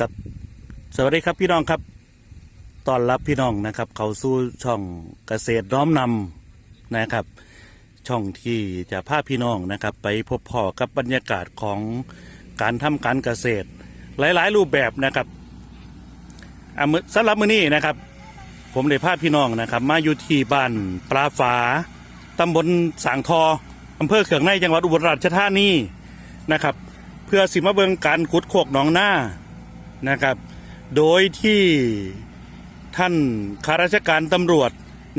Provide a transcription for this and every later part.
กับสวัสดีครับพี่น้องครับตอนรับพี่น้องนะครับ เขาสู่ช่องเกษตรน้อมนำนะครับ ช่องที่จะพาพี่น้องนะครับ ไปพบพ่อกับบรรยากาศของการทำการเกษตร หลาย ๆ รูปแบบนะครับอะมื้อสำหรับมือนี้นะครับ ผมได้พาพี่น้องนะครับ มาอยู่ที่บ้านปลาฝาตำบลสางทออำเภอเขืองในจังหวัดอุบลราชธานีนะครับ เพื่อสิมาเบิงการขุดโคกหนองหน้า นะครับ โดยที่ท่านข้าราชการตำรวจ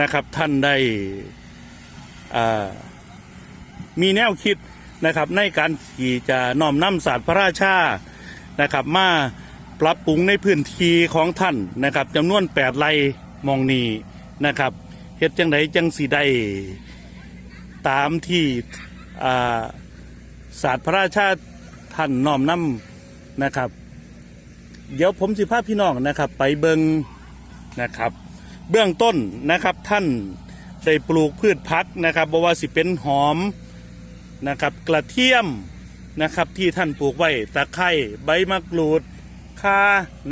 นะครับ ท่านได้มีแนวคิดนะครับในการที่จะน้อมนำศาสตร์พระราชานะครับ มาปรับปรุงในพื้นที่ของท่านนะครับจำนวนแปดไร่มองนีนะครับเฮ็ดจังไดจังสีได้ตามที่ศาสตร์พระราชาท่านน้อมนำนะครับ เดี๋ยวผมสิพาพี่น้องนะครับ ไปเบิงนะครับ เบื้องต้นนะครับท่านได้ปลูกพืชพักนะครับบ่ว่าสิเป็นหอมนะครับ กระเทียมนะครับที่ท่านปลูกไว้ตะไคร้ใบมะกรูดข่า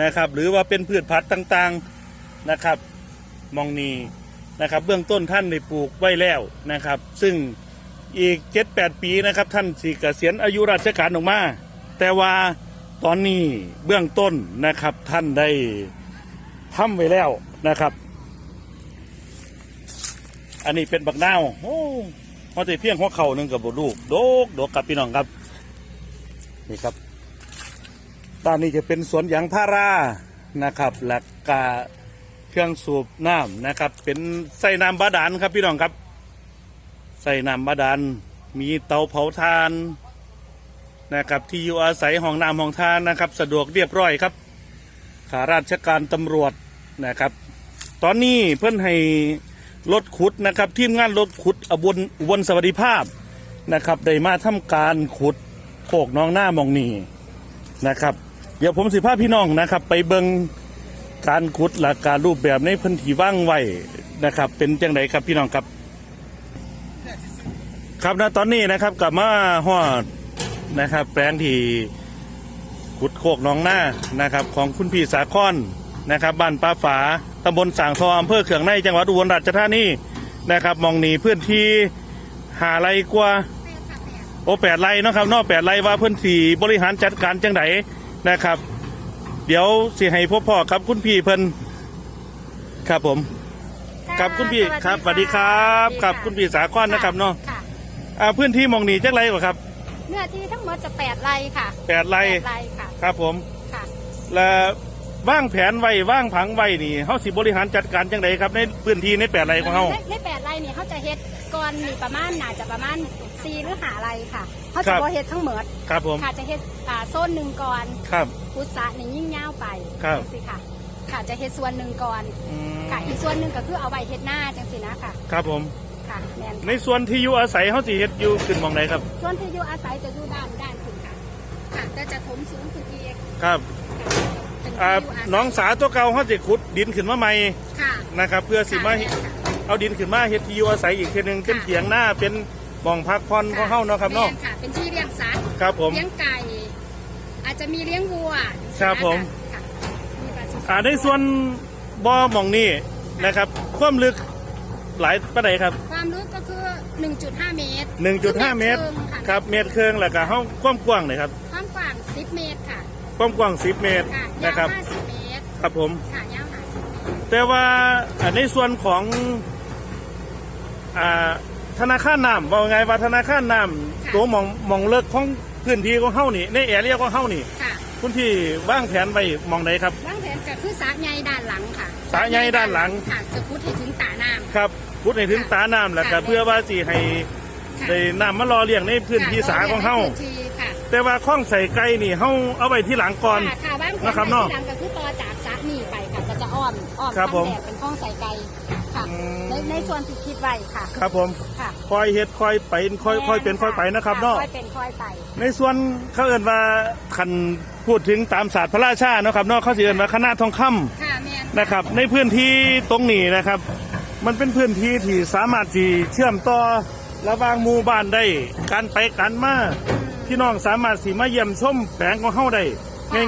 นะครับ หรือว่าเป็นพืชพักต่างๆนะครับ มองนีนะครับ เบื้องต้นท่านได้ปลูกไว้แล้วนะครับ ซึ่งอีกเจ็ดแปดปีนะครับ ท่านสิเกษียณอายุราชการออกมา แต่ว่า ตอนนี้เบื้องต้นนะครับท่านได้ทำไว้แล้วนะครับ อันนี้เป็นบักนาวโอ้พอแต่เพียงหัวเข่าหนึ่งกับบลูกโดกโดกกับพี่น้องครับ นี่ครับตอนนี้จะเป็นสวนยางพารานะครับหลักกาเครื่องสูบน้ำนะครับ เป็นใส่น้ำบาดาลครับพี่น้องครับ ใส่น้ำบาดาลมีเตาเผาถ่าน นะครับที่อยู่อาศัยห้องน้ำห้องทานนะครับ สะดวกเรียบร้อยครับข้าราชการตำรวจนะครับ ตอนนี้เพื่อนให้รถขุดนะครับ ทีมงานรถขุดอบนอุบลสวัสดิภาพนะครับได้มาทำการขุดโขกน้องหน้ามองนีนะครับ เดี๋ยวผมสิพาพี่น้องนะครับ ไปเบิงการขุดหลักการรูปแบบในพื้นที่ว่างไว้นะครับ เป็นจังไดครับพี่น้องครับ ครับนะตอนนี้นะครับกลับมาฮอด นะครับ แปลงที่ขุดโคกหนองหน้านะครับของคุณพี่สาคอนนะครับบ้านป้าฝาตำบลสางทออำเภอเขืองในจังหวัดอุบลราชธานีนะครับมองหนีพื้นที่หาไรกว่าโอแปดไรเนาะครับเนอกแปดไรว่าพื้นที่บริหารจัดการจังไดนะครับ เดี๋ยวสิให้พ่อพ่อครับคุณพี่เพิ่นครับผมครับคุณพี่ครับสวัสดีครับครับคุณพี่สาคอนนะครับเนาะค่ะอ่าพื้นที่มองหนีจักไรกว่าครับ เนื้อที่ทั้งหมดจะแปดไร่ค่ะแปดไรแปดไร่ค่ะครับผมค่ะแล้วว่างแผนไว้ว่างผังไว้นี่เฮาสิบริหารจัดการจังไดครับในพื้นที่ในแปดไร่ของเฮาในในแปดไร่เนี่ยเขาจะเฮ็ดก่อนนี่ประมาณน่าจะประมาณสี่หรือหาไร่ค่ะเขาครัจะบบ่เฮ็ดทั้งหมดครับผมค่ะจะเฮ็ดอ่าโซนหนึ่งก่อนครับพุทธะนี่ยิ่งยาวไปครับจังสิค่ะค่ะจะเฮ็ดส่วนหนึ่งก่อนอืมค่ะอีกส่วนหนึ่งก็คือเอาไว้เฮ็ดหน้าจังสินะค่ะ ครับผม ค่ะแม่นในส่วนที่อยู่อาศัยเฮาสิเฮ็ดอยู่ขึ้นหมองไหนครับ ส่วนที่อยู่อาศัยจะอยู่ด้านด้านขึ้นค่ะค่ะแต่จะถมสูงขึ้นอีกครับค่ะเป็นอ่าที่ยู่าศัยน้องสาตัวเก่าเฮาสิขุดดินขึ้นมาใหม่ค่ะนะครับ เพื่อสิมาค่ะเอาดินขึ้นมาเฮ็ดที่อยู่อาศัยอีกทีหนึงเป็นเถียงหน้าเป็นบ่องพักผ่อนของเฮาเนาะครับเนาะแม่ค่ะเป็นที่เลี้ยงสัตว์ครับผม เลี้ยงไก่ อาจจะมีเลี้ยงวัวครับผม ค่ะมีปศุสัตว์อ่าในส่วนบ่อหมองนี้นะครับ ความลึก หลายปานใดครับ ความลึกก็คือ 1.5 เมตร1.5 เมตรครึ่งค่ะครับเมตรครึ่งแล้วก็เฮาความกว้างเลยครับความกว้าง 10 เมตรค่ะความกว้าง10 เมตรค่ะยานะวครับ 50 เมตรครับผม ค่ะยาว50เมตรแต่ว่าอ่าในส่วนของอ่าธนาคารน้ำว่าไงว่าธนาคารน้ำตัวหมองหมองเลิกของพื้นที่ของเฮานี่ในแอเรียของเฮานี่ค่ะคุณพี่วางแผนไว้หมองไหนครับ วางแผนก็คือสระใหญ่ด้านหลังค่ะสระใหญ่ด้านหลัง ค่ะจะพุทให้ถึงตา น้ำครับพุทธในถึงตาน้ำแล้วก็ค่ะเพื่อว่าสิให้ค่ะได้น้ำมารอเลี้ยงในพื้นที่สาของเฮาพื้นที่ค่ะแต่ว่าข้องใส่ไก่นี่เฮาเอาไว้ที่หลังก่อนค่ะค่ะวางแผนนะครับไว้เนาะที่หลังก็คือต่อจากสระนี่ไปค่ะก็จะอ้อมอ้อมครับผมทำแบบเป็นห้องใส่ไก่ค่ะอืมในในส่วนที่คิดไว้ค่ะ ครับผมค่ะคอยเฮ็ดคอยไปค่อยค่อยเป็นค่อยไปนะครับเนาะค่อยเป็นค่อยไปในส่วนเขาเอ่นว่าคันพูดถึงตามศาสตร์พระราชาเนาะครับเนาะเขาสิเอ่นว่าคณะทองคำค่ะแมนนะครับ ในพื้นที่ตรงนี้นะครับ มันเป็นพื้นที่ที่สามารถที่เชื่อมต่อระหว่างหมู่บ้านได้ การไปกันมาพี่น้องสามารถสิมาเยี่ยมชมแปลงของเฮาได้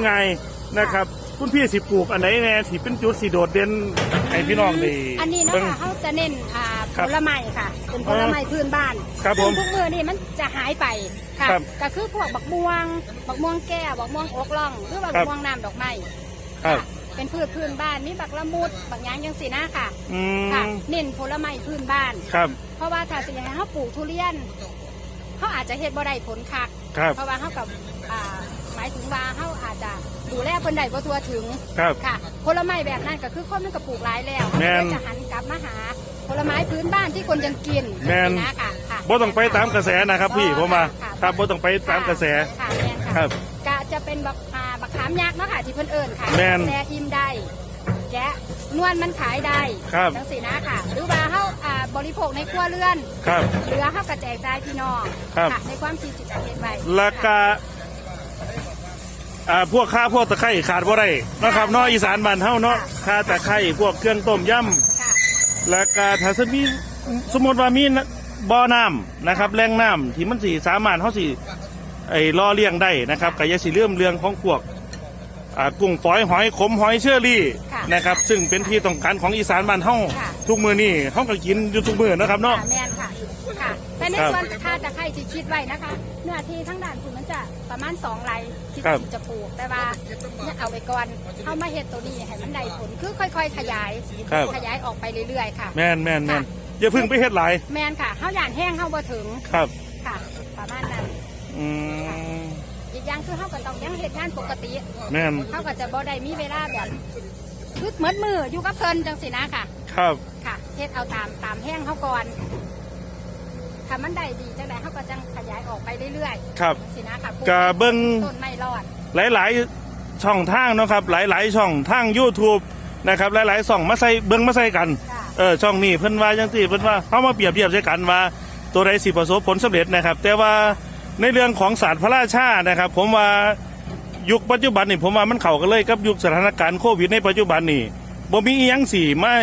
ง่ายๆนะครับ คุณพี่สิปลูกอันไหนแน่ที่เป็นจุดสีโดดเด่นให้พี่น้องได้อันนี้เนาะบิ่ง ค่ะเขาจะเน้นอ่าครัผบลไม้ค่ะ เป็นผลไม้พื้นบ้านครับผมซึ่งทุกมือนี่มันจะหายไปค่ะครับก็คือพวกบักม่วงบักม่วงแก้วบักม่วงอกล่อง หรือบักครับม่วงน้ำดอกไม้ครับค่ะ เป็นพืชพื้นบ้านมีบักละมุดบักหยางยังสีนะค่ะอืค่ะมเน้นผลไม้พื้นบ้าน ครับเพราะว่าถ้าสิอย่างเขาปลูกทุเรียนเขาอาจจะเฮ็ดบ่ได้ผลคัก ครับเพราะว่าเขากับอ่าหมายถึงว่าเขาอาจจะดูแลเพิ่นได้บ่ทั่วถึงครับ ค่ะผลไม้แบบนั้นก็คือคนมันก็ปลูกหลายแล้วแม่นก็จะหันกลับมาหาผลไม้พื้นบ้านที่คนยังกินแม่นนะค่ะค่ะ บ่ต้องไปตามกระแสนะครับพี่ผมมาค่ะ ครับบ่ต้องไปตามกระแส ค่ะแม่นครัค่ะบก็จะเป็นบักอ่าบัก ขามยักษ์เนาะค่ะที่เพิ่นเอิ้นค่ะแม่นแซ่อิ่มได้แกะนวลมันขายได้ครับจังสีนะค่ะ หรือว่าเขาอ่าบริโภคในครัวเรือนครับเหลือเขากระแจกจ่ายพี่น้องครับค่ะในความคิดจิตใจเฮ็ดไว้ราคาอ่าพวกข้าพวกตะไคร้ขาดบ่ได้นะครับเนาะอีสานบ้านเฮาเนาะข้าตะไคร้พวกเครื่องต้มยำค่ะแล้วก็ถ้าสมมติสมมติว่ามีบ่อน้ำนะครับแหล่งน้ำที่มันสิสามารถเขาสิไอ้ล่อเลี้ยงได้นะครับก็อย่าสิเลื่อมเรื่องของพวก อ่ากุ้งฝอยหอยขมหอยเชอรี่ค่ะนะครับ ซึ่งเป็นที่ต้องการของอีสานบ้านเฮาค่ะ ทุกมื้อนี้เฮาก็กินอยู่ทุกมื้อนะครับเนาะ ค่ะแม่นค่ะค่ะแต่ในครับส่วนค่าตะไคร้ที่คิดไว้นะคะ เนื้อที่ทั้งด้านคุณมันจะประมาณสองไร่ที่ครับที่จะปลูกแต่ว่าเนี่ยเอาไว้ก่อนเอามาเฮ็ดตัวนี้ให้มันได้ผลคือค่อย ๆ ขยายครับขยายออกไปเรื่อยๆค่ะ แม่นแม่นแม่นอย่าเพึ่งไปเฮ็ดหลายแม่นค่ะเขาหยานแห้งเขาบ่ถึงครับ ค่ะประมาณนั้น อืม อีกอย่างคือเขาก็ต้องยังเฮ็ดงานปกติแม่นเขาก็จะบ่ได้มีเวลาแบบคือเหมือนมืออยู่กับเพิ่นจังสินะค่ะ ครับ ค่ะเฮ็ดเอาตามตามแห้งเขาก่อนถ้ามันได้ดีจังไดเขาก็จังขยายออกไปเรื่อยครับๆสินะค่ะปลูกะเบิ่งต้นไม่รอด หลายๆช่องทางเนาะครับ หลายๆช่องทาง YouTube นะครับหลายๆช่องมาใส่เบิ่งมาใส่กันค่ะเออช่องนี้เพิ่นว่าจังซี่เพิ่นว่าเฮามาเปรียบเทียบใส่กันว่าตัวใดสิประสบผลสำเร็จนะครับ แต่ว่า ในเรื่องของศาสตร์พระราชานะครับ ผมว่ายุคปัจจุบันนี่ผมว่ามันเข้ากันเลยกับยุคสถานการณ์โควิดในปัจจุบันนี่บ่มีอีหยังสิมา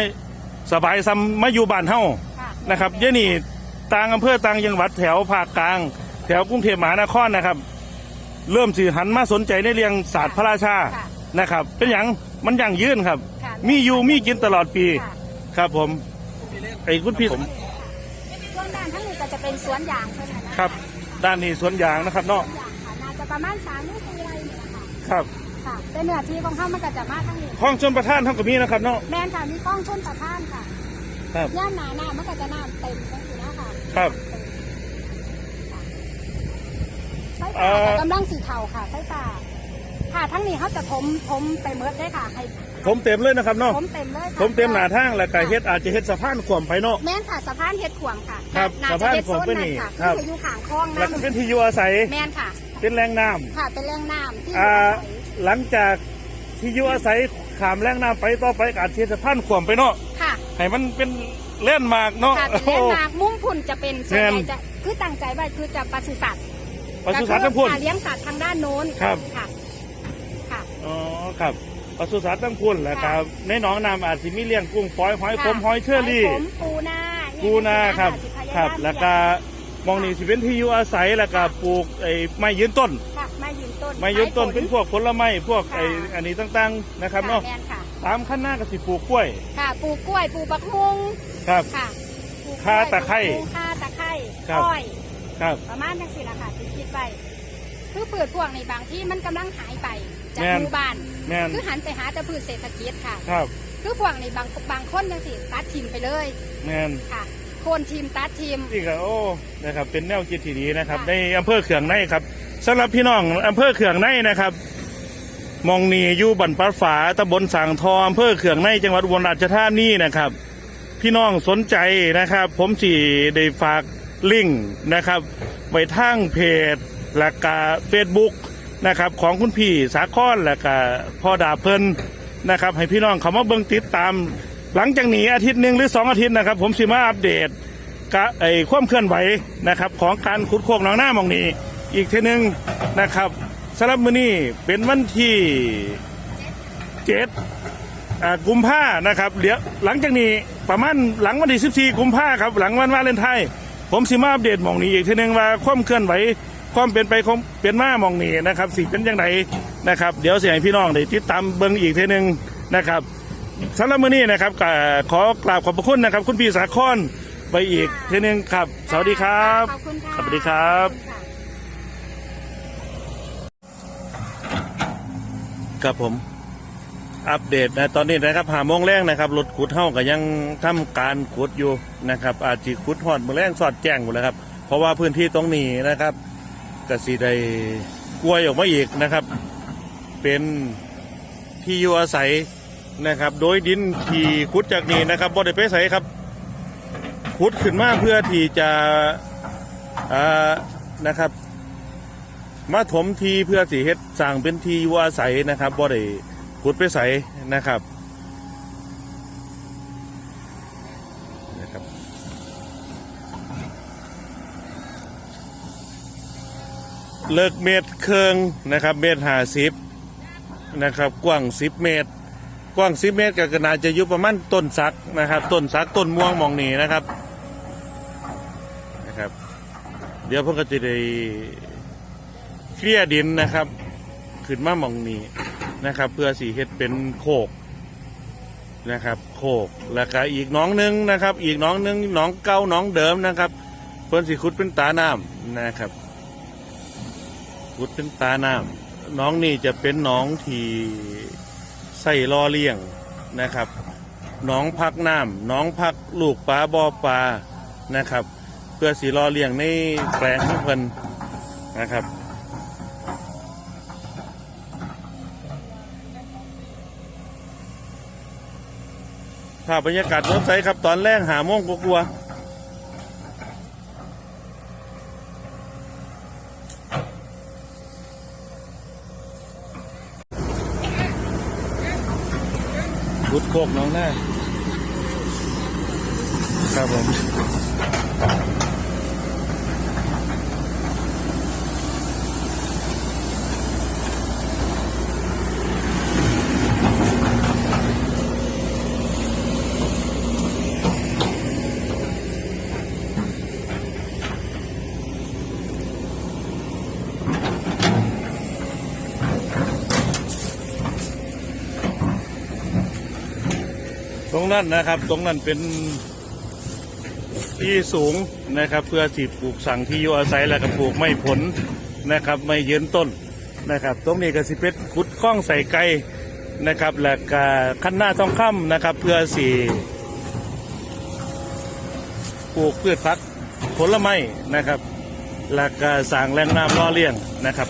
สบายซ้ำมาอยู่บ้านเฮาค่ะนะครับเดี๋ยวนี้ต่างอำเภอต่างจังหวัดแถวภาคกลาง แถวกรุงเทพมหานครนะครับ เริ่มสิหันมาสนใจในเรื่องศาสตร์พระราชาค่ะนะครับ เป็นอย่างมันยั่งยืนครับค่ะมีอยู่มีกินตลอดปีค่ะครับผมไอ้คุณพี่ผมช่วงด้านทั้งนี้ก็จะเป็นสวนยางเท่านั้นนะครับ ด้านนี้สวนยางนะครับเนาะสวนยางค่ะน่าจะประมาณสามหรือสี่ไร่นี่แหละค่ะครับค่ะแต่เนื้อที่ของเขามันก็จะมาทั้งนี้ห้องชนประทานเท่ากับมีนะครับเนาะแม่นค่ะมีกล้องชนประทานค่ะครับ ย่านหนาหน้ามันก็จะน้ำเต็มจังสินะค่ะครับใช่เอ่ค่ะอกำลังสีเทาค่ะใช่ค่ะค่ะทั้งนี้เขาจะทมทมไปเมิดได้ค่ะให้ ผมเต็มเลยนะครับเนาะทมเต็มเลยค่ะผมเต็มหนาทางแล้วก็เฮ็ดอาจจะเฮ็ดสะพานขวมไปเนาะแม่นค่ะสะพานเฮ็ดขวางค่ะครับน่สะพานจะเฮ็ดขวางโซไปนนี่ค่ะครับคืออยู่ข้างคลองแล้วก็น้ำเป็นที่อยู่อาศัยแม่นค่ะ เป็นแรงน้ำค่ะเป็นแรงน้ำที่อยู่อ่าอาศัยหลังจากที่อยู่อาศัยขามแรงน้ำไปต่อไปกอาจเทสะพานขวมไปเนาะค่ะให้มันเป็นเล่นมากเนาะค่ะเป็นแรงน้ำมุ่งพุ่นจะเป็นส่วนใหแม่ญ่นจะคือตั้งใจไว้คือจะปศุสัตว์ปศุสัตว์ทั้งพุ่นก็คือการเลี้ยงสัตว์ทางด้านโน้นครับค่ะค่ะอ๋อครับ ปศุสัตว์ทั้งพุ่นแหละครับในหนองน้ำอาจสิมีเลี้ยงกุ้งฝอยหอยขมหอยเชอรี่หอยขมปูนาปูนาครับสิพยายามครับ แล้วก็มองนี่สิเป็นที่อยู่อาศัยแล้วก็ปลูกไอ้ไม้ยืนต้นค่ะไม้ยืนต้นไม้ยืนต้นเป็นพวกผลไม้พวกค่ะไอ้อันนี้ต่างๆนะครับเนาะแม่นค่ะตามขั้นหน้าก็สิปลูกกล้วย ค่ะปลูกกล้วยปลูกบักฮุงครับค่ะปลูกกล้วยข่าตะไคร้ปลูกข่าตะไคร้ครับอ้อยครับประมาณจังสี่ละค่ะที่คิดไว้คือพืชพวกในบางที่มันกำลังหายไปจากแม่นหมู่บ้าน แม่น คือหันไปหาแต่พืชเศรษฐกิจค่ะ ครับคือพวกในบางบางคนจังสิตัดทิมไปเลยแม่นค่ะโคนทิมตัดทิม นี่ก็โอ้นะครับเป็นแนวคิดที่ดีนะครับ ค่ะ ในอำเภอเขืองในครับสำหรับพี่น้องอำเภอเขืองในนะครับมองนีอยู่บันปัดฝาตำบลสางทองอำเภอเขืองในจังหวัดอุบลราชธานีนะครับ พี่น้องสนใจนะครับ ผมสี่ได้ฝากลิงก์นะครับไว้ทางเพจและก็เฟซบุ๊ก นะครับของคุณพี่สาคอนและก็พ่อดาเพิ่นนะครับให้พี่น้องเขามาเบิ่งติดตาม หลังจากนี้อาทิตย์หนึ่งหรือสองอาทิตย์นะครับ ผมสิมาอัปเดตกะไอ้ความเคลื่อนไหวนะครับของการขุดโคกหนองหน้ามองนี้ อีกทีหนึ่งนะครับสำหรับมื้อนี้เป็นวันที่เจ็ดอ่ากุมภานะครับเดี๋ยวหลังจากนี้ประมาณหลังวันที่ 14 กุมภาครับหลังวันวาเลนไทน์ผมสิมาอัปเดตมองนี้อีกทีหนึ่งว่าความเคลื่อนไหว ความเป็นไปของเป็นมาหมองนี่นะครับสิเป็นยังไงนะครับ เดี๋ยวเสียให้พี่น้องได้ติดตามเบิ่งอีกเทีนึงนะครับสำหรับมื้อนี้นะครับก็ขอกราบขอบพระคุณนะครับ คุณพี่สาคอนไปอีกเทีนึงครับ สวัสดีครับขอบคุณค่ะสวัสดีครับ ขอณค่ะครับผมอัปเดตนะตอนนี้นะครับหาโมงแรงนะครับรถขุดเท่ากับยังทำการขุดอยู่นะครับ อาจจะขุดหอดมือแรงสอดแจ้งหมดแล้วครับ เพราะว่าพื้นที่ตรงนี้นะครับ กสีได้กล้วยออกมาอีกนะครับ เป็นที่อยู่อาศัยนะครับ โดยดินที่ขุดจากนี้นะครับบ่ได้ไปใส่ครับขุดขึ้นมาเพื่อที่จะนะครับ มาถมทีเพื่อสีเฮ็ดสร้างเป็นที่อยู่อาศัยนะครับบ่ได้ขุดไปใสนะครับนะครับ เลิกเมตรเครืองนะครับเมตรห้าสิบนะครับกว้างสิบเมตร กว้างสิบเมตรก็น่าจะยู่ประมาณต้นสักนะครับต้นสักต้นม่วงมองนี่นะครับนะครับ เดี๋ยวเพิ่งก็จะได้เคลียดินนะครับ ขึ้นมามองนี้นะครับ เพื่อสีเฮ็ดเป็นโคกนะครับ โคกแล้วก็อีกน้องหนึงนะครับ อีกน้องหนึงน้องเก่าน้องเดิมนะครับเพิ่นสิขุดเป็นตาน้ำนะครับุดเป็นตาน้ำน้องนี่จะเป็นน้องที่ใส่รอเลี้ยงนะครับ น้องพักน้ำน้องพักลูกปลาบ่อปลานะครับ เพื่อสีรอเลี้ยงในแปลงของเพิ่นนะครับภาพบรรยากาศรถไฟครับตอนแรกหาโมงกลัว รุดโคกน้องหน้าครับผม นั้นนะครับ ตรงนั้นเป็นที่สูงนะครับ เพื่อสีปลูกสั่งที่อยู่อาศัยแล้วก็ปลูกไม่ผลนะครับ ไม่ยืนต้นนะครับ ตรงนี้ก็สิเป็นขุดกล้องใส่ไก่นะครับ แล้วก็ขั้นหน้าทองค่ำนะครับ เพื่อสีปลูกพืชพักผลไม้นะครับ แล้วก็สั่งแหล่งน้ำล่อเลี้ยงนะครับ